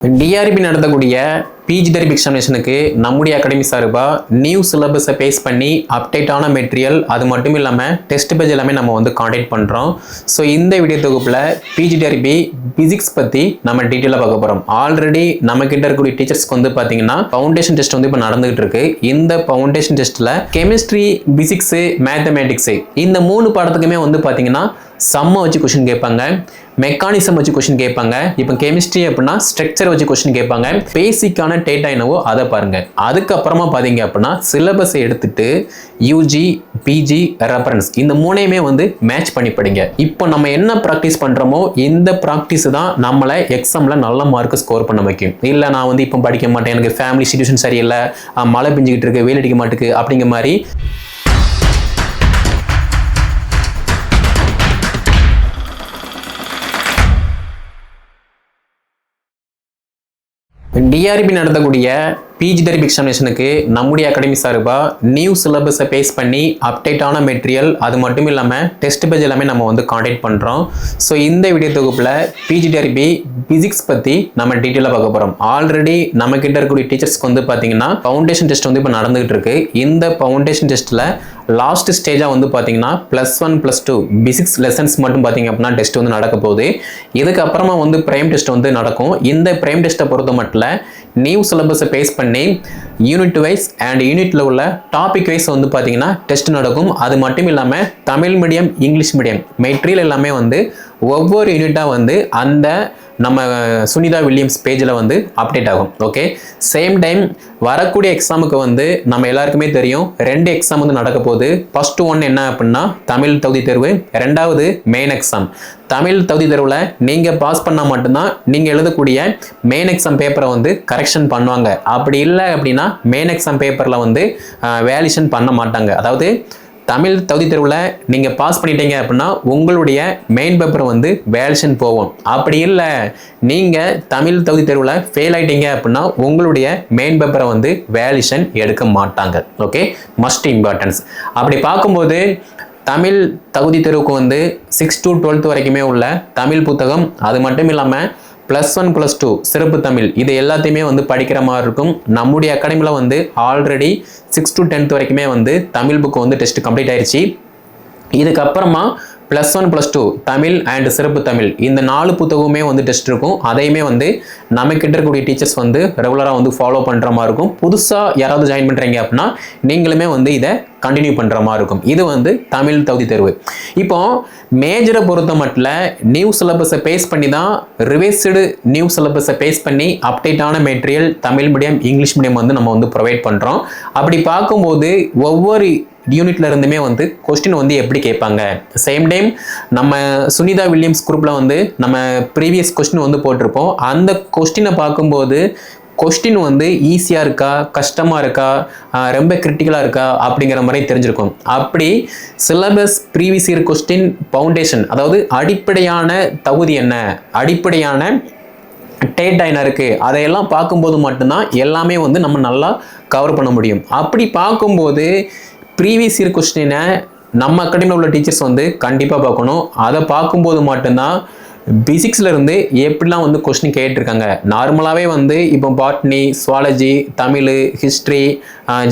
TRP நடத்தக்கூடிய PG therapy எக்ஸாமினேஷனுக்கு நம்முடைய academy சார்பாக நியூ சிலபஸை பேஸ் பண்ணி அப்டேட்டான மெட்டீரியல் அது மட்டும் இல்லாமல் டெஸ்ட் பேஜ் எல்லாமே நம்ம வந்து காண்டாக்ட் பண்ணுறோம் ஸோ இந்த வீடியோ தொகுப்பில் பிஜி டிஆர்பி பிசிக்ஸ் பற்றி நம்ம டீட்டெயிலாக பார்க்க போகிறோம் ஆல்ரெடி நம்ம கிட்ட இருக்கக்கூடிய டீச்சர்ஸ்க்கு வந்து பார்த்தீங்கன்னா ஃபவுண்டேஷன் டெஸ்ட் வந்து இப்போ நடந்துகிட்டு இருக்கு. இந்த ஃபவுண்டேஷன் டெஸ்ட்டில் கெமிஸ்ட்ரி பிசிக்ஸு மேத்தமேட்டிக்ஸு இந்த மூணு பாடத்துக்குமே வந்து பார்த்தீங்கன்னா சம்மை வச்சு கொஷின் கேட்பாங்க மெக்கானிசம் வச்சு கொஷின் கேட்பாங்க. இப்போ கெமிஸ்ட்ரி அப்படின்னா ஸ்ட்ரக்சர் வச்சு கொஷின் கேட்பாங்க. பேசிக்கான டேட்டா என்னவோ அதை பாருங்க. அதுக்கப்புறமா பார்த்தீங்க அப்படின்னா சிலபஸை எடுத்துட்டு யூஜி பிஜி ரெஃபரன்ஸ் இந்த மூணையுமே வந்து மேட்ச் பண்ணி படிங்க. இப்போ நம்ம என்ன ப்ராக்டிஸ் பண்ணுறோமோ இந்த ப்ராக்டிஸ் தான் நம்மளை எக்ஸாமில் நல்ல மார்க் ஸ்கோர் பண்ண வைக்கும். இல்லை நான் வந்து இப்போ படிக்க மாட்டேன் எனக்கு ஃபேமிலி சுச்சுவேஷன் சரியில்லை மழை பெஞ்சிக்கிட்டு இருக்கு வெயில் அடிக்க மாட்டேக்கு அப்படிங்கிற மாதிரி டிஆர்பி நடத்தக்கூடிய பிஜி தெரபி எக்ஸாமினேஷனுக்கு நம்முடைய அகாடமி சார்பாக நியூ சிலபஸை பேஸ் பண்ணி அப்டேட்டான மெட்டீரியல் அது மட்டும் இல்லாமல் டெஸ்ட் பேஜ் எல்லாமே நம்ம வந்து காண்டாக்ட் பண்ணுறோம் ஸோ இந்த வீடியோ தொகுப்பில் பிஜி டிஆர்பி பிசிக்ஸ் பற்றி நம்ம டீட்டெயிலாக பார்க்க போகிறோம் ஆல்ரெடி நம்ம கிட்ட இருக்கக்கூடிய டீச்சர்ஸ்க்கு வந்து பார்த்தீங்கன்னா ஃபவுண்டேஷன் டெஸ்ட் வந்து இப்போ நடந்துகிட்டு இருக்கு. இந்த ஃபவுண்டேஷன் டெஸ்ட்டில் லாஸ்ட் ஸ்டேஜாக வந்து பார்த்தீங்கன்னா plus one plus two physics lessons மட்டும் பார்த்தீங்க அப்படின்னா டெஸ்ட் வந்து நடக்க போகுது. இதுக்கப்புறமா வந்து ப்ரைம் டெஸ்ட் வந்து நடக்கும். இந்த ப்ரைம் டெஸ்ட்டை பொறுத்த மட்டும் நியூ சிலபஸை பேஸ் பண்ணி யூனிட் வைஸ் அண்ட் யூனிட்டில் உள்ள டாபிக் வைஸ் வந்து பார்த்திங்கன்னா டெஸ்ட் நடக்கும். அது மட்டும் இல்லாமல் Tamil medium English medium material எல்லாமே வந்து ஒவ்வொரு யூனிட்டாக வந்து அந்த நம்ம சுனிதா வில்லியம்ஸ் பேஜில் வந்து அப்டேட் ஆகும். ஓகே சேம் டைம் வரக்கூடிய எக்ஸாமுக்கு வந்து நம்ம எல்லாருக்குமே தெரியும் ரெண்டு எக்ஸாம் வந்து நடக்க போகுது. ஃபஸ்ட்டு ஒன் என்ன அப்படின்னா தமிழ் தகுதி தேர்வு. ரெண்டாவது மெயின் எக்ஸாம் தமிழ் தகுதி தேர்வில் நீங்கள் பாஸ் பண்ணால் மட்டும்தான் நீங்கள் எழுதக்கூடிய மெயின் எக்ஸாம் பேப்பரை வந்து கரெக்ஷன் பண்ணுவாங்க. அப்படி இல்லை அப்படின்னா மெயின் எக்ஸாம் பேப்பரில் வந்து வேலிஷன் பண்ண மாட்டாங்க. அதாவது தமிழ் தகுதி தேர்வில் நீங்கள் பாஸ் பண்ணிட்டீங்க அப்படின்னா உங்களுடைய மெயின் பேப்பர் வந்து வேல்ஷன் போகும். அப்படி இல்லை நீங்கள் தமிழ் தகுதி தேர்வில் ஃபெயில் ஆகிட்டீங்க அப்படின்னா உங்களுடைய மெயின் பேப்பரை வந்து வேலிஷன் எடுக்க மாட்டாங்க. ஓகே மஸ்ட் இம்பார்ட்டன்ஸ் அப்படி பார்க்கும்போது தமிழ் தகுதி தேர்வுக்கு வந்து சிக்ஸ் டு டுவெல்த் வரைக்குமே உள்ள தமிழ் புத்தகம் அது மட்டும் இல்லாமல் ப்ளஸ் ஒன் ப்ளஸ் டூ சிறப்பு தமிழ். இது எல்லாத்தையுமே வந்து படிக்கிற மாதிரி இருக்கும். நம்முடைய அகாடமியில் வந்து ஆல்ரெடி சிக்ஸ் டு டென்த் வரைக்குமே வந்து தமிழ் புக்கு வந்து டெஸ்ட் கம்ப்ளீட் ஆயிடுச்சு இதுக்கப்புறமா plus one plus two Tamil and சிறப்பு தமிழ். இந்த நாலு புத்தகமுமே வந்து டெஸ்ட் இருக்கும். அதையுமே வந்து நம்ம கிட்ட இருக்கக்கூடிய டீச்சர்ஸ் வந்து ரெகுலராக வந்து ஃபாலோ பண்ணுற மாதிரி இருக்கும். புதுசாக யாராவது ஜாயின் பண்ணுறீங்க அப்படின்னா நீங்களுமே வந்து இதை கண்டினியூ பண்ணுற மாதிரி இருக்கும். இது வந்து தமிழ் தகுதி தேர்வு. இப்போ மேஜரை பொறுத்த மட்டும் நியூ சிலபஸை பேஸ் பண்ணி தான் ரிவைஸ்டு நியூ சிலபஸை பேஸ் பண்ணி அப்டேட்டான material Tamil medium English medium வந்து நம்ம வந்து ப்ரொவைட் பண்ணுறோம் அப்படி பார்க்கும்போது ஒவ்வொரு யூனிட்ல இருந்துமே வந்து கொஸ்டின் வந்து எப்படி கேட்பாங்க? சேம் டைம் நம்ம சுனிதா வில்லியம்ஸ் குரூப்ல வந்து நம்ம ப்ரீவியஸ் கொஸ்டின் வந்து போட்டிருப்போம். அந்த கொஸ்டினை பார்க்கும்போது கொஸ்டின் வந்து ஈஸியாக இருக்கா கஷ்டமாக இருக்கா ரொம்ப கிரிட்டிக்கலாக இருக்கா அப்படிங்கிற மாதிரி தெரிஞ்சிருக்கும். அப்படி syllabus previous year question foundation அதாவது அடிப்படையான தகுதி என்ன? அடிப்படையான டேட்டா என்ன இருக்குது அதையெல்லாம் பார்க்கும்போது மட்டும்தான் எல்லாமே வந்து நம்ம நல்லா கவர் பண்ண முடியும். அப்படி பார்க்கும்போது ப்ரீவியஸ் இயர் கொஸ்டினை நம்ம அகாடமியில் உள்ள டீச்சர்ஸ் வந்து கண்டிப்பாக பார்க்கணும். அதை பார்க்கும்போது மட்டும்தான் பிசிக்ஸ்லேருந்து எப்படிலாம் வந்து கொஸ்டின் கேட்டிருக்காங்க. நார்மலாகவே வந்து இப்போ botany zoology Tamil history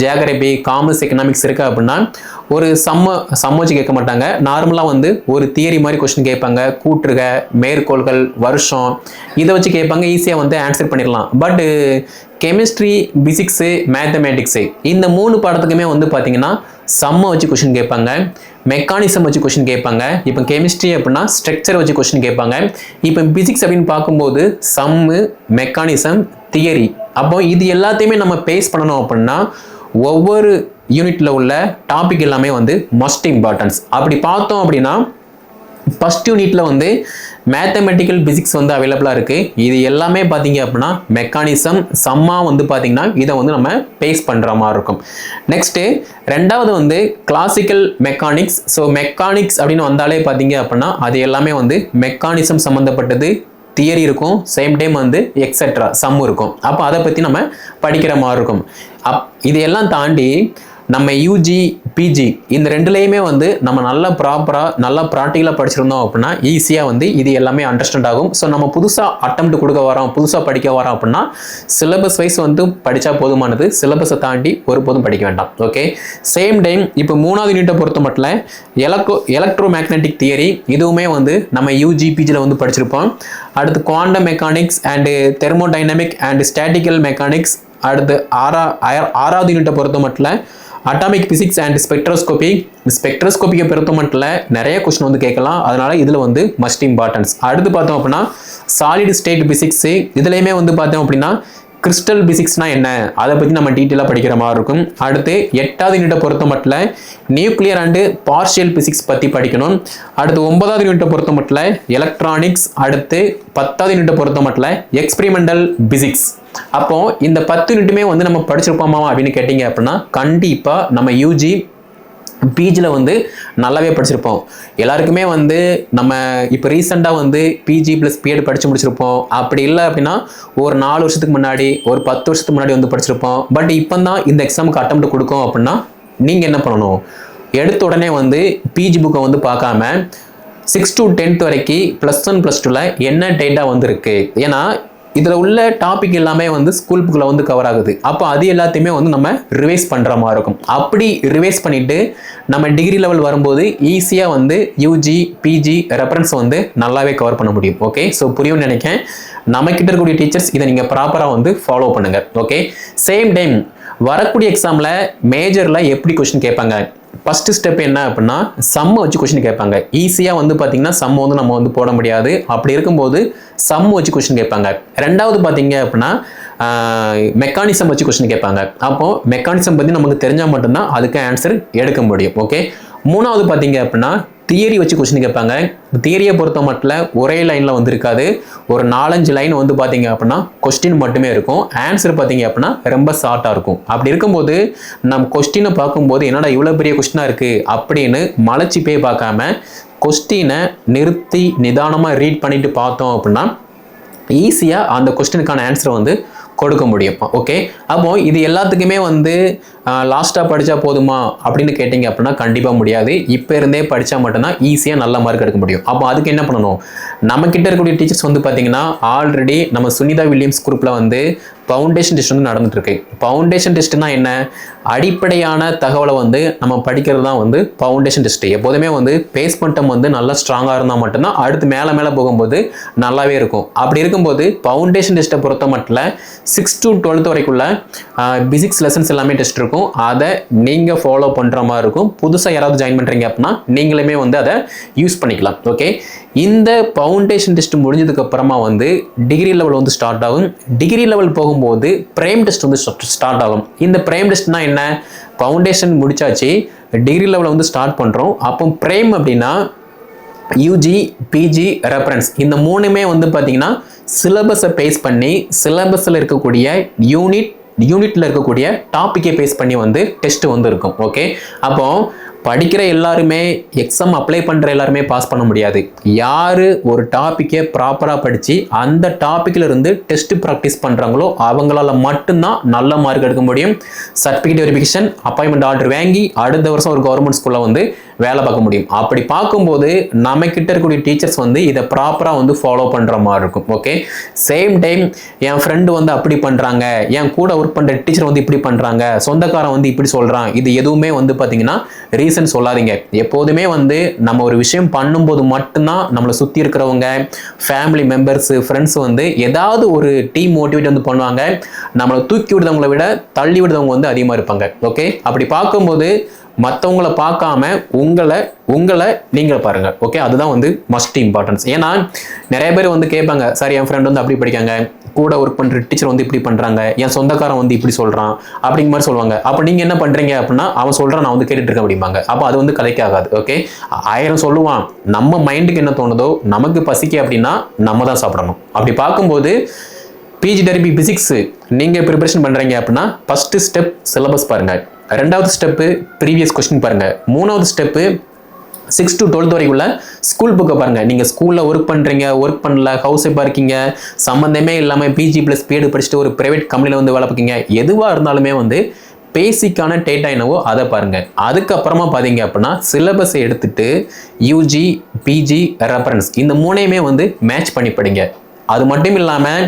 geography commerce economics இருக்குது அப்படின்னா ஒரு சம்ம சம்ம கேட்க மாட்டாங்க. நார்மலாக வந்து ஒரு தியரி மாதிரி கொஸ்டின் கேட்பாங்க. கூட்டுருக மேற்கோள்கள் வருஷம் இதை வச்சு கேட்பாங்க. ஈஸியாக வந்து ஆன்சர் பண்ணிடலாம். பட்டு கெமிஸ்ட்ரி பிசிக்ஸு மேத்தமேட்டிக்ஸு இந்த மூணு பாடத்துக்குமே வந்து பார்த்திங்கன்னா சம்மை வச்சு கொஷின் கேட்பாங்க. மெக்கானிசம் வச்சு கொஷின் கேட்பாங்க. இப்போ கெமிஸ்ட்ரி அப்படின்னா ஸ்ட்ரக்சர் வச்சு கொஷின் கேட்பாங்க. இப்போ பிசிக்ஸ் அப்படின்னு பார்க்கும்போது சம்மு மெக்கானிசம் தியரி அப்போ இது எல்லாத்தையுமே நம்ம பேஸ் பண்ணணும் அப்படின்னா ஒவ்வொரு யூனிட்டில் உள்ள டாபிக் எல்லாமே வந்து மஸ்ட் இம்பார்ட்டன்ஸ் அப்படி பார்த்தோம் அப்படின்னா ஃபஸ்ட் யூனிட்டில் வந்து மேத்தமெட்டிக்கல் பிசிக்ஸ் வந்து அவைலபிளாக இருக்குது இது எல்லாமே பார்த்தீங்க அப்படின்னா மெக்கானிசம் சம்மா வந்து பார்த்தீங்கன்னா இதை வந்து நம்ம பேஸ் பண்ணுற மாதிரி இருக்கும். நெக்ஸ்ட்டு ரெண்டாவது வந்து கிளாசிக்கல் மெக்கானிக்ஸ் ஸோ மெக்கானிக்ஸ் அப்படின்னு வந்தாலே பார்த்தீங்க அப்படின்னா அது எல்லாமே வந்து மெக்கானிசம் சம்மந்தப்பட்டது தியரி இருக்கும். சேம் டைம் வந்து எக்ஸெட்ரா சம் இருக்கும். அப்போ அதை பற்றி நம்ம படிக்கிற மாதிரி இருக்கும். அப் இதையெல்லாம் தாண்டி நம்ம யூஜி பிஜி இந்த ரெண்டுலேயுமே வந்து நம்ம நல்லா ப்ராப்பராக நல்லா ப்ராக்டிக்கலாக படிச்சிருந்தோம் அப்படின்னா ஈஸியாக வந்து இது எல்லாமே அண்டர்ஸ்டாண்ட் ஆகும். ஸோ நம்ம புதுசாக அட்டம் கொடுக்க வரோம் புதுசாக படிக்க வரோம் அப்படின்னா சிலபஸ் வைஸ் வந்து படித்தா போதுமானது. சிலபஸை தாண்டி ஒருபோதும் படிக்க வேண்டாம். ஓகே சேம் டைம் இப்போ மூணாவது யூனிட்டை பொறுத்த மட்டும் எலக்ட்ரோ எலக்ட்ரோ மேக்னெட்டிக் தியரி இதுவுமே வந்து நம்ம யூஜி பிஜியில் வந்து படிச்சிருப்போம். அடுத்து quantum mechanics and thermodynamic and statistical mechanics அடுத்து ஆறா ஆறாவது யூனிட்டை பொறுத்த மட்டும் அட்டாமிக் பிசிக்ஸ் அண்ட் ஸ்பெக்ட்ரோஸ்கோபி ஸ்பெக்ட்ரோஸ்கோபியை பொறுத்த மட்டும் நிறைய கொஸ்டின் வந்து கேட்கலாம். அதனால இதில் வந்து மஸ்ட் இம்பார்ட்டன்ஸ் அடுத்து பார்த்தோம் அப்படின்னா சாலிட் ஸ்டேட் பிசிக்ஸு இதுலேயுமே வந்து பார்த்தோம் அப்படின்னா கிறிஸ்டல் பிசிக்ஸ்னா என்ன? அதை பற்றி நம்ம டீட்டெயிலாக படிக்கிற மாதிரி இருக்கும். அடுத்து எட்டாவது யூனிட்டை பொறுத்த மட்டும் நியூக்ளியர் அண்டு பார்ஷியல் பிசிக்ஸ் பற்றி படிக்கணும். அடுத்து ஒன்பதாவது யூனிட்டை பொறுத்த மட்டும் எலக்ட்ரானிக்ஸ் அடுத்து பத்தாவது யூனிட்டை பொறுத்த மட்டும் எக்ஸ்பிரிமெண்டல் பிசிக்ஸ் அப்போ இந்த பத்து யூனிட்டுமே வந்து நம்ம படிச்சிருப்போமா அப்படின்னு கேட்டிங்க அப்படின்னா கண்டிப்பாக நம்ம யூஜி பிஜியில் வந்து நல்லாவே படிச்சிருப்போம். எல்லாருக்குமே வந்து நம்ம இப்போ ரீசெண்டாக வந்து பிஜி ப்ளஸ் பிஎட் படித்து முடிச்சிருப்போம். அப்படி இல்லை அப்படின்னா ஒரு நாலு வருஷத்துக்கு முன்னாடி ஒரு பத்து வருஷத்துக்கு முன்னாடி வந்து படிச்சிருப்போம். பட் இப்போ தான் இந்த எக்ஸாமுக்கு அட்டம் கொடுக்கும் அப்படின்னா நீங்கள் என்ன பண்ணணும்? எடுத்த உடனே வந்து பிஜி புக்கை வந்து பார்க்காம சிக்ஸ் டு டென்த் வரைக்கும் ப்ளஸ் ஒன் ப்ளஸ் டூவில் என்ன டேட்டா வந்துருக்கு? ஏன்னா இதில் உள்ள டாபிக் எல்லாமே வந்து ஸ்கூல் புக்கில் வந்து கவர் ஆகுது. அப்போ அது எல்லாத்தையுமே வந்து நம்ம ரிவைஸ் பண்ணுற மாதிரி இருக்கும். அப்படி ரிவைஸ் பண்ணிவிட்டு நம்ம டிகிரி லெவல் வரும்போது ஈஸியாக வந்து யூஜி பிஜி ரெஃபரன்ஸ் வந்து நல்லாவே கவர் பண்ண முடியும். ஓகே ஸோ புரியும்னு நினைக்கிறேன். நம்மக்கிட்ட இருக்கக்கூடிய டீச்சர்ஸ் இதை நீங்கள் ப்ராப்பராக வந்து ஃபாலோ பண்ணுங்கள் ஓகே சேம் டைம் வரக்கூடிய எக்ஸாமில் மேஜரில் எப்படி கொஷின் கேட்பாங்க? ஃபஸ்ட்டு ஸ்டெப் என்ன அப்படின்னா சம்மை வச்சு கொஷின் கேட்பாங்க. ஈஸியாக வந்து பார்த்தீங்கன்னா சம் வந்து நம்ம வந்து போட முடியாது. அப்படி இருக்கும்போது சம் வச்சு கொஷின் கேட்பாங்க. ரெண்டாவது பார்த்தீங்க அப்படின்னா மெக்கானிசம் வச்சு கொஸ்டின் கேட்பாங்க. அப்போ மெக்கானிசம் பற்றி நமக்கு தெரிஞ்சால் மட்டும்தான் அதுக்கு ஆன்சர் எடுக்க முடியும். ஓகே மூணாவது பார்த்தீங்க அப்படின்னா தியரி வச்சு கொஸ்டின் கேட்பாங்க. தியரியை பொறுத்த மட்டும் ஒரே லைனில் வந்து இருக்காது ஒரு நாலஞ்சு லைன் வந்து பார்த்தீங்க அப்படின்னா கொஸ்டின் மட்டுமே இருக்கும். ஆன்சர் பார்த்தீங்க அப்படின்னா ரொம்ப ஷார்ட்டாக இருக்கும். அப்படி இருக்கும்போது நம்ம கொஸ்டினை பார்க்கும்போது என்னடா இவ்வளோ பெரிய கொஸ்டினாக இருக்குது அப்படின்னு மலைச்சி போய் பார்க்காம கொஸ்டினை நிறுத்தி நிதானமாக ரீட் பண்ணிட்டு பார்த்தோம் அப்படின்னா ஈஸியாக அந்த கொஸ்டினுக்கான ஆன்சரை வந்து கொடுக்க முடியும். ஓகே அப்போ இது எல்லாத்துக்குமே வந்து லாஸ்ட்டாக படித்தா போதுமா? அப்படின்னு கேட்டிங்க அப்படின்னா கண்டிப்பாக முடியாது. இப்போ இருந்தே படித்தா மட்டும்தான் ஈஸியாக நல்ல மார்க் எடுக்க முடியும். அப்போ அதுக்கு என்ன பண்ணணும்? நம்மக்கிட்ட இருக்கக்கூடிய டீச்சர்ஸ் வந்து பார்த்தீங்கன்னா ஆல்ரெடி நம்ம சுனிதா வில்லியம்ஸ் குரூப்பில் வந்து ஃபவுண்டேஷன் டெஸ்ட் வந்து நடந்துட்டுருக்கு. ஃபவுண்டேஷன் டெஸ்ட்னா என்ன? அடிப்படையான தகவலை வந்து நம்ம படிக்கிறது தான் வந்து ஃபவுண்டேஷன் டெஸ்ட்டு எப்போதுமே வந்து பேஸ்மெண்ட்டம் வந்து நல்லா ஸ்ட்ராங்காக இருந்தால் மட்டும்தான் அடுத்து மேலே மேலே போகும்போது நல்லாவே இருக்கும். அப்படி இருக்கும்போது ஃபவுண்டேஷன் டெஸ்ட்டை பொறுத்த மட்டும் சிக்ஸ் டு டுவெல்த் வரைக்குள்ள பிசிக்ஸ் லெசன்ஸ் எல்லாமே டெஸ்ட் இருக்கும். அதை நீங்கள் ஃபாலோ பண்ணுற மாதிரி இருக்கும். புதுசாக யாராவது ஜாயின் பண்ணுறீங்க அப்படின்னா நீங்களுமே வந்து அதை யூஸ் பண்ணிக்கலாம். ஓகே இந்த ஃபவுண்டேஷன் டெஸ்ட் முடிஞ்சதுக்கு அப்புறமா வந்து டிகிரி லெவல் வந்து ஸ்டார்ட் ஆகும். டிகிரி லெவல் போகும் போகும்போது ப்ரைம் டெஸ்ட் வந்து ஸ்டார்ட் ஆகும். இந்த பிரைம் டெஸ்ட்னா என்ன? ஃபவுண்டேஷன் முடிச்சாச்சு டிகிரி லெவலில் வந்து ஸ்டார்ட் பண்ணுறோம் அப்போ ப்ரைம் அப்படின்னா யூஜி பிஜி ரெஃபரன்ஸ் இந்த மூணுமே வந்து பார்த்தீங்கன்னா சிலபஸை பேஸ் பண்ணி சிலபஸில் இருக்கக்கூடிய யூனிட் யூனிட்டில் இருக்கக்கூடிய டாப்பிக்கை பேஸ் பண்ணி வந்து டெஸ்ட் வந்து இருக்கும். ஓகே அப்போது படிக்கிற எல்லாருமே எக்ஸாம் அப்ளை பண்ணுற எல்லாருமே பாஸ் பண்ண முடியாது. யார் ஒரு டாப்பிக்கை ப்ராப்பராக படித்து அந்த டாப்பிக்கில் இருந்து டெஸ்ட் ப்ராக்டிஸ் பண்ணுறாங்களோ அவங்களால மட்டும்தான் நல்ல மார்க் எடுக்க முடியும். சர்டிஃபிகேட் வெரிஃபிகேஷன் அப்பாயின்மெண்ட் ஆர்டர் வாங்கி அடுத்த வருஷம் ஒரு கவர்மெண்ட் ஸ்கூலில் வந்து வேலை பார்க்க முடியும். அப்படி பார்க்கும்போது நம்ம கிட்ட இருக்கக்கூடிய டீச்சர்ஸ் வந்து இதை ப்ராப்பராக வந்து ஃபாலோ பண்ணுற மாதிரி இருக்கும். ஓகே சேம் டைம் என் ஃப்ரெண்டு வந்து அப்படி பண்ணுறாங்க என் கூட ஒர்க் பண்ணுற டீச்சர் வந்து இப்படி பண்ணுறாங்க சொந்தக்காரன் வந்து இப்படி சொல்கிறான் இது எதுவுமே வந்து பார்த்தீங்கன்னா ரீசன் சொல்லாதீங்க. எப்போதுமே வந்து நம்ம ஒரு விஷயம் பண்ணும்போது மட்டும்தான் நம்மளை சுற்றி இருக்கிறவங்க ஃபேமிலி மெம்பர்ஸ் ஃப்ரெண்ட்ஸ் வந்து ஏதாவது ஒரு டீம் மோட்டிவேட் வந்து பண்ணுவாங்க. நம்மளை தூக்கி விடுறவங்களை விட தள்ளி விடுறவங்க வந்து அதிகமாக இருப்பாங்க. ஓகே அப்படி பார்க்கும்போது மற்றவங்களை பார்க்காம உங்களை உங்களை நீங்கள் பாருங்கள் ஓகே அதுதான் வந்து மஸ்ட் இம்பார்ட்டன்ஸ் ஏன்னா நிறைய பேர் வந்து கேட்பாங்க சார் என் ஃப்ரெண்ட் வந்து அப்படி படிக்காங்க. கூட ஒர்க் பண்ணுற டீச்சர் வந்து இப்படி பண்ணுறாங்க என் சொந்தக்காரன் வந்து இப்படி சொல்கிறான் அப்படிங்கிற மாதிரி சொல்லுவாங்க. அப்போ நீங்கள் என்ன பண்ணுறீங்க அப்படின்னா அவன் சொல்கிறான் நான் வந்து கேட்டுட்டு இருக்கேன் அப்படிம்பாங்க. அப்போ அது வந்து கலைக்காகாது ஓகே ஆயிரம் சொல்லுவான். நம்ம மைண்டுக்கு என்ன தோணுதோ நமக்கு பசிக்க அப்படின்னா நம்ம தான் சாப்பிடணும். அப்படி பார்க்கும்போது பிஜி டெரிபி பிசிக்ஸ் நீங்கள் ப்ரிப்பரேஷன் பண்ணுறீங்க அப்படின்னா ஃபஸ்ட்டு ஸ்டெப் சிலபஸ் பாருங்கள் ரெண்டாவது ஸ்டெப்பு ப்ரீவியஸ் கொஸ்டின் பாருங்கள் மூணாவது ஸ்டெப்பு சிக்ஸ் டு டுவெல்த் வரைக்குள்ள ஸ்கூல் புக்கை பாருங்கள் நீங்கள் ஸ்கூலில் ஒர்க் பண்ணுறீங்க ஒர்க் பண்ணல ஹவுஸ் ஒய்ஃபாக இருக்கீங்க சம்மந்தமே இல்லாமல் பிஜி ப்ளஸ் பிஎட் படிச்சுட்டு ஒரு ப்ரைவேட் கம்பெனியில் வந்து வேலை பார்க்கீங்க. எதுவாக இருந்தாலுமே வந்து பேசிக்கான டேட்டா என்னவோ அதை பாருங்கள் அதுக்கப்புறமா பார்த்தீங்க அப்படின்னா சிலபஸை எடுத்துட்டு யூஜி பிஜி ரெஃபரன்ஸ் இந்த மூணையுமே வந்து மேட்ச் பண்ணி படிங்க. அது மட்டும் இல்லாமல்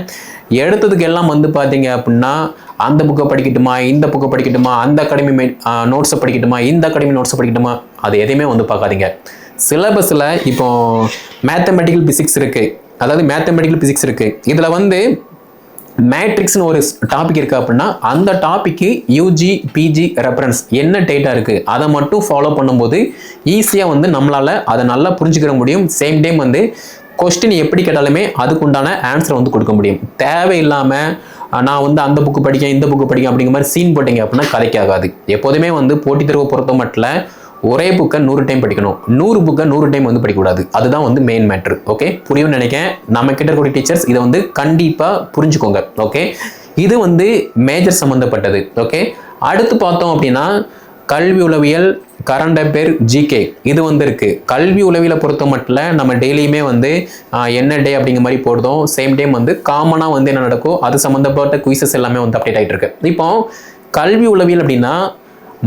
எடுத்ததுக்கு எல்லாம் வந்து பார்த்தீங்க அப்படின்னா அந்த புக்கை படிக்கட்டுமா இந்த புக்கை படிக்கட்டுமா அந்த அகாடமி நோட்ஸை படிக்கட்டுமா இந்த அகாடமி நோட்ஸை படிக்கட்டுமா அது எதையுமே வந்து பார்க்காதீங்க. சிலபஸில் இப்போ மேத்தமெட்டிக்கல் பிசிக்ஸ் இருக்குது அதாவது மேத்தமெட்டிக்கல் பிசிக்ஸ் இருக்குது இதில் வந்து மேட்ரிக்ஸ்னு ஒரு டாபிக் இருக்குது அப்படின்னா அந்த டாப்பிக்கு யூஜி பிஜி ரெஃபரன்ஸ் என்ன டேட்டா இருக்குது அதை மட்டும் ஃபாலோ பண்ணும்போது ஈஸியாக வந்து நம்மளால் அதை நல்லா புரிஞ்சுக்கிற முடியும். சேம் டைம் வந்து கொஸ்டின் எப்படி கேட்டாலுமே அதுக்குண்டான ஆன்சர் வந்து கொடுக்க முடியும். தேவையில்லாமல் நான் வந்து அந்த புக்கு படிக்கேன் இந்த புக்கு படிக்கேன் அப்படிங்கிற மாதிரி சீன் போட்டிங்க அப்படின்னா கதைக்காகாது எப்போதுமே வந்து போட்டித் தேர்வை பொறுத்த மட்டும் ஒரே புக்கை நூறு டைம் படிக்கணும். நூறு புக்கை நூறு டைம் வந்து படிக்கக்கூடாது. அதுதான் வந்து மெயின் மேட்ரு ஓகே புரியும்னு நினைக்கிறேன். நம்ம கிட்ட இருக்கக்கூடிய டீச்சர்ஸ் இதை வந்து கண்டிப்பாக புரிஞ்சுக்கோங்க. ஓகே இது வந்து மேஜர் சம்மந்தப்பட்டது ஓகே அடுத்து பார்த்தோம் அப்படின்னா கல்வி உளவியல் கரண்ட் அஃபேர் ஜிகே இது வந்திருக்கு. கல்வி உளவியலை பொறுத்த மட்டும் நம்ம டெய்லியுமே வந்து என்ன டே அப்படிங்கிற மாதிரி போடுறோம். சேம் டைம் வந்து காமனாக வந்து என்ன நடக்கும்? அது சம்மந்தப்பட்ட குயிசஸ் எல்லாமே வந்து அப்டேட் ஆகிட்டு இருக்கு. இப்போ கல்வி உளவியல் அப்படின்னா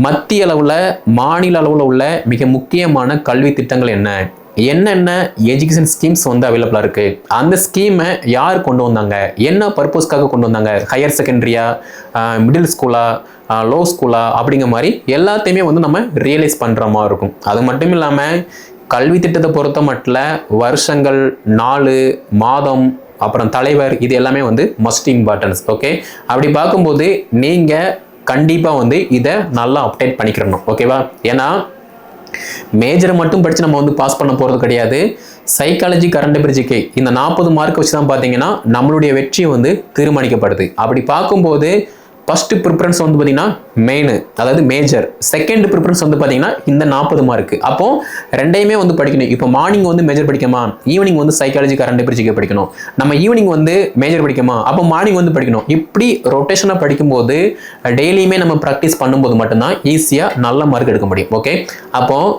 மத்திய அளவில் மாநில அளவில் உள்ள மிக முக்கியமான கல்வி திட்டங்கள் என்ன? என்னென்ன எஜுகேஷன் ஸ்கீம்ஸ் வந்து அவைலபிளாக இருக்குது அந்த ஸ்கீமை யார் கொண்டு வந்தாங்க? என்ன பர்பஸ்க்காக கொண்டு வந்தாங்க? ஹையர் செகண்டரியா மிடில் ஸ்கூலா லோ ஸ்கூலா அப்படிங்கிற மாதிரி எல்லாத்தையுமே வந்து நம்ம ரியலைஸ் பண்ணுற மாதிரி இருக்கும். அது மட்டும் இல்லாமல் கல்வி திட்டத்தை பொறுத்த மட்டும் வருஷங்கள் நாலு மாதம் அப்புறம் தலைவர் இது எல்லாமே வந்து மஸ்ட் இம்பார்ட்டன்ஸ் ஓகே அப்படி பார்க்கும்போது நீங்கள் கண்டிப்பாக வந்து இதை நல்லா அப்டேட் பண்ணிக்கிறணும் ஓகேவா ஏன்னா மேஜரை மட்டும் படித்து நம்ம வந்து பாஸ் பண்ண போகிறது கிடையாது. சைக்காலஜி கரண்ட் பிரிட்ஜுக்கு இந்த நாற்பது மார்க் வச்சு தான் பார்த்தீங்கன்னா நம்மளுடைய வெற்றி வந்து தீர்மானிக்கப்படுது. அப்படி பார்க்கும்போது ஃபஸ்ட்டு ப்ரிஃபரன்ஸ் வந்து பார்த்தீங்கன்னா மெயினு அதாவது மேஜர் செகண்ட் ப்ரிஃபரன்ஸ் வந்து பார்த்தீங்கன்னா இந்த நாற்பது மார்க்கு அப்போ ரெண்டையுமே வந்து படிக்கணும். இப்போ மார்னிங் வந்து மேஜர் படிக்கமா ஈவினிங் வந்து சைக்காலஜி கரண்ட் பிரிச்சுக்க படிக்கணும். நம்ம ஈவினிங் வந்து மேஜர் படிக்கமா அப்போ மார்னிங் வந்து படிக்கணும். இப்படி ரொட்டேஷனாக படிக்கும்போது டெய்லியுமே நம்ம ப்ராக்டிஸ் பண்ணும்போது மட்டும்தான் ஈஸியாக நல்ல மார்க் எடுக்க முடியும். ஓகே அப்போது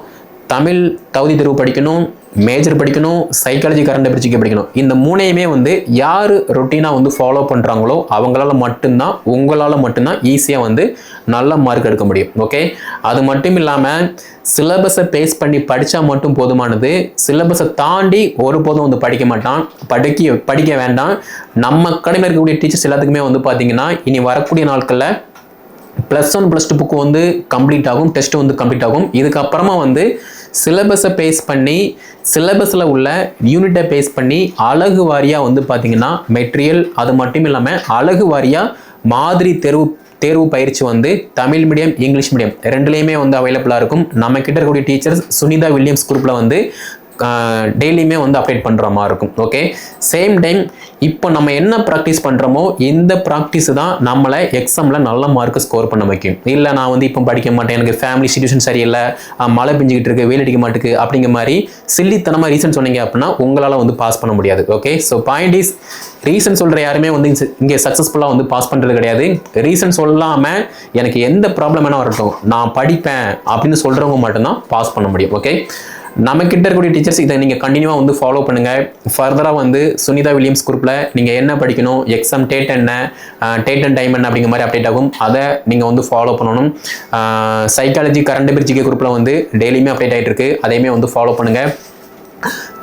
தமிழ் தகுதி தேர்வு படிக்கணும் மேஜர் படிக்கணும் சைக்காலஜி கரண்ட் பிரிட்ஜுக்கு படிக்கணும். இந்த மூணையுமே வந்து யார் ரொட்டீனாக வந்து ஃபாலோ பண்ணுறாங்களோ அவங்களால மட்டும்தான் உங்களால் மட்டும்தான் ஈஸியாக வந்து நல்ல மார்க் எடுக்க முடியும். ஓகே அது மட்டும் இல்லாமல் சிலபஸை பேஸ் பண்ணி படித்தா மட்டும் போதுமானது. சிலபஸை தாண்டி ஒருபோதும் வந்து படிக்க மாட்டான். படிக்க படிக்க வேண்டாம். நம்ம கடையில் இருக்கக்கூடிய டீச்சர்ஸ் எல்லாத்துக்குமே வந்து பார்த்திங்கன்னா இனி வரக்கூடிய நாட்களில் plus one plus two book வந்து கம்ப்ளீட் ஆகும் டெஸ்ட் வந்து கம்ப்ளீட் ஆகும். இதுக்கப்புறமா வந்து சிலபஸை பேஸ் பண்ணி சிலபஸில் உள்ள யூனிட்டை பேஸ் பண்ணி அழகு வாரியாக வந்து பார்த்திங்கன்னா மெட்டீரியல் அது மட்டும் இல்லாமல் அழகு வாரியாக மாதிரி தேர்வு தேர்வு பயிற்சி வந்து தமிழ் மீடியம் இங்கிலீஷ் மீடியம் ரெண்டுலேயுமே வந்து அவைலபிளாக இருக்கும். நம்ம கிட்ட இருக்கக்கூடிய டீச்சர்ஸ் சுனிதா வில்லியம்ஸ் குரூப்பில் வந்து டெய்லியுமே வந்து அப்டேட் பண்ணுற மாதிரி இருக்கும். ஓகே சேம் டைம் இப்போ நம்ம என்ன ப்ராக்டிஸ் பண்ணுறோமோ இந்த ப்ராக்டிஸ் தான் நம்மளை எக்ஸாமில் நல்ல மார்க் ஸ்கோர் பண்ண வைக்கும். இல்லை நான் வந்து இப்போ படிக்க மாட்டேன் எனக்கு ஃபேமிலி சுச்சுவேஷன் சரியில்லை மழை பெஞ்சிக்கிட்டு இருக்கு வெயில் அடிக்க மாட்டுக்கு அப்படிங்கிற மாதிரி சில்லித்தனமாக ரீசன் சொன்னீங்க அப்படின்னா உங்களால் வந்து பாஸ் பண்ண முடியாது. Okay so point is reason சொல்கிற யாருமே வந்து இங்கே சக்ஸஸ்ஃபுல்லாக வந்து பாஸ் பண்ணுறது கிடையாது. ரீசன் சொல்லாமல் எனக்கு எந்த ப்ராப்ளம் வேணால் வரட்டும். நான் படிப்பேன் அப்படின்னு சொல்கிறவங்க மட்டும்தான் பாஸ் பண்ண முடியும். ஓகே நம்ம கிட்ட இருக்கக்கூடிய டீச்சர்ஸ் இதை நீங்கள் கண்டினியூவாக வந்து ஃபாலோ பண்ணுங்கள் ஃபர்தராக வந்து சுனிதா வில்லியம்ஸ் குரூப்பில் நீங்கள் என்ன படிக்கணும் எக்ஸாம் டேட் என்ன டேட் அண்ட் டைம் என்ன அப்படிங்கிற மாதிரி அப்டேட் ஆகும். அதை நீங்கள் வந்து ஃபாலோ பண்ணணும். சைக்காலஜி கரண்ட் பிரிட்ஜிகே குரூப்பில் வந்து டெய்லியுமே அப்டேட் ஆகிட்டு இருக்கு. அதையுமே வந்து ஃபாலோ பண்ணுங்கள்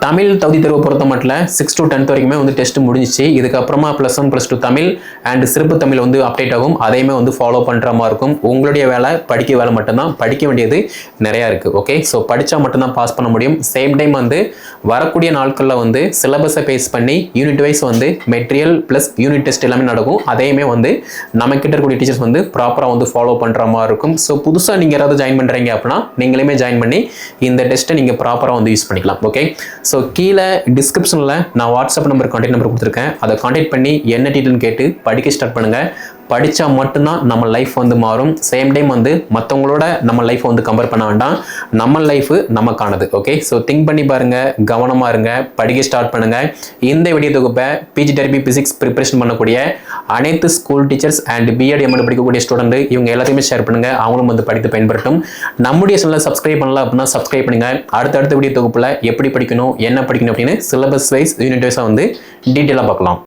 தமிழ் தகுதி தேர்வை பொறுத்த மட்டும் சிக்ஸ் டு டென்த் வரைக்குமே வந்து டெஸ்ட் முடிஞ்சிச்சு. இதுக்கப்புறமா plus one plus two Tamil and சிறப்பு தமிழ் வந்து அப்டேட் ஆகும். அதையுமே வந்து ஃபாலோ பண்ணுற மாதிரி இருக்கும். உங்களுடைய வேலை படிக்க வேலை மட்டும்தான். படிக்க வேண்டியது நிறையா இருக்குது ஓகே ஸோ படித்தா மட்டும்தான் பாஸ் பண்ண முடியும். சேம் டைம் வந்து வரக்கூடிய நாட்களில் வந்து சிலபஸை பேஸ் பண்ணி யூனிட் வைஸ் வந்து மெட்டீரியல் ப்ளஸ் யூனிட் டெஸ்ட் எல்லாமே நடக்கும். அதையுமே வந்து நம்மக்கிட்ட இருக்கக்கூடிய டீச்சர்ஸ் வந்து ப்ராப்பராக வந்து ஃபாலோ பண்ணுற மாதிரி இருக்கும். ஸோ புதுசாக நீங்கள் யாராவது ஜாயின் பண்ணுறீங்க அப்படின்னா நீங்களுமே ஜாயின் பண்ணி இந்த டெஸ்ட்டை நீங்கள் ப்ராப்பராக வந்து யூஸ் பண்ணிக்கலாம் ஓகே ஸோ கீழே டிஸ்கிரிப்ஷனில் நான் வாட்ஸ்அப் நம்பர் கான்டாக்ட் நம்பர் கொடுத்துருக்கேன். அதை கான்டாக்ட் பண்ணி என்ன டீட்டெயில்னு கேட்டு படிக்க ஸ்டார்ட் பண்ணுங்கள் படித்தா மட்டும்தான் நம்ம லைஃப் வந்து மாறும். சேம் டைம் வந்து மற்றவங்களோட நம்ம லைஃப்பை வந்து கம்பேர் பண்ண வேண்டாம். நம்ம லைஃபு நமக்கானது ஓகே ஸோ திங்க் பண்ணி பாருங்கள் கவனமாக இருங்க படிக்க ஸ்டார்ட் பண்ணுங்கள் இந்த வீடியோ தொகுப்பை பிஜி டெரபி பிசிக்ஸ் ப்ரிப்பரேஷன் பண்ணக்கூடிய அனைத்து school teachers and BEd MEd படிக்கக்கூடிய ஸ்டூடெண்ட் இவங்க எல்லாத்தையுமே ஷேர் பண்ணுங்கள் அவங்களும் வந்து படித்து பயன்படுத்தும் நம்முடைய சேனலை சப்ஸ்கிரைப் பண்ணல அப்படின்னா சப்ஸ்கிரைப் பண்ணுங்கள் அடுத்தடுத்த வீடியோ தொகுப்பில் எப்படி படிக்கணும் என்ன படிக்கணும் அப்படின்னு சிலபஸ் வைஸ் யூனிட் வைஸாக வந்து டீட்டெயிலாக பார்க்கலாம்.